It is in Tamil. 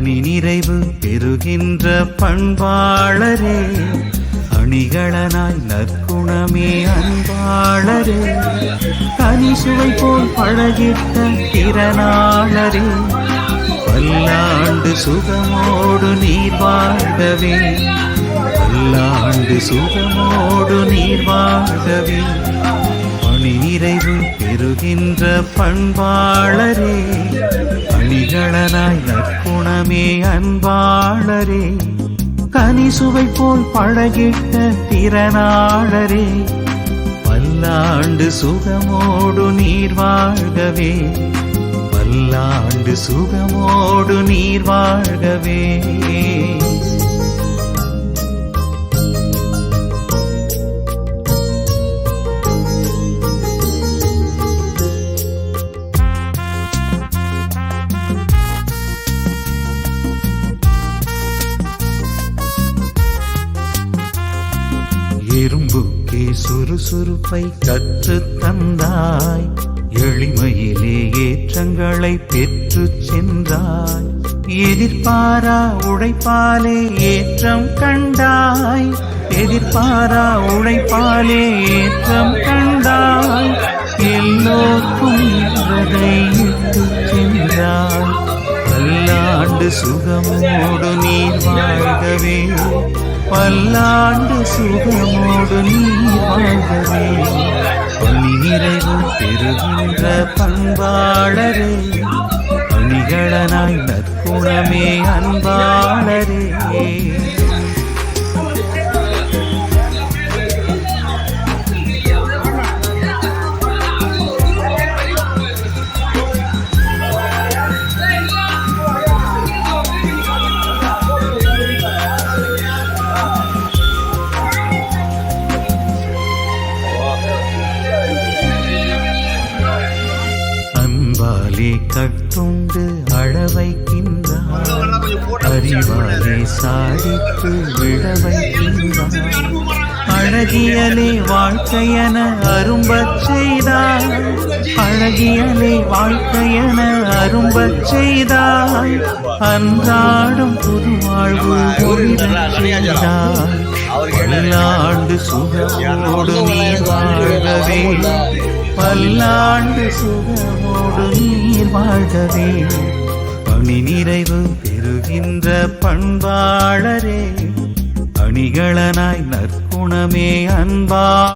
அணி நிறைவு பெறுகின்ற பண்பாளரே அணிகளனாய் நற்குணமே அன்பாளரே. கனிசுவை போல் பழகிட்ட திறனாளரே பல்லாண்டு சுகமோடு நீர் வாழ்கவே. பல்லாண்டு சுகமோடு நீர் வாழ்கவே. அணி நிறைவு பெறுகின்ற பண்பாளரே அணிகளனாய் குணமே அன்பாளரே கனிசுவை போல் பழகிட்ட திறனாளரே பல்லாண்டு சுகமோடு நீர் வாழ்கவே பல்லாண்டு சுகமோடு நீர் வாழ்கவே. எறும்புக்கே சுறுசுறுப்பை கற்று தந்தாய். எளிமையிலே ஏற்றங்களை பெற்று சென்றாய். எதிர்பாரா உழைப்பாலே ஏற்றம் கண்டாய். எதிர்பாரா உழைப்பாலே ஏற்றம் கண்டாய். எல்லோருக்கும் என்றதை இட்டு சென்றாய். பல்லாண்டு சுகமோடு நீர் வாழ்கவே. பல்லாண்டு சுகமோடு நீர் பணி நிறைவு பெறுகின்ற பண்பாளரே. பணிகளனாய் நற்குணமே அன்பா அன்பாலே கட்டுண்டு அழவைக்கின்றார் அறிவாலே சாதித்து விழ வைக்கின்றார் அழகியலே வாழ்க்கையன அரும்பச் செய்தாய் அழகியலே வாழ்க்கையன அரும்பச் செய்தாய் அன்றாடும் புது வாழ்வு பல்லாண்டு சுகமோடு நீ வாழவே பல்லாண்டு சுகமோடு நீர் வாழ்கவே. பணி நிறைவு பெறுகின்ற பண்பாளரே. அணிகளனாய் நற்குணமே அன்பா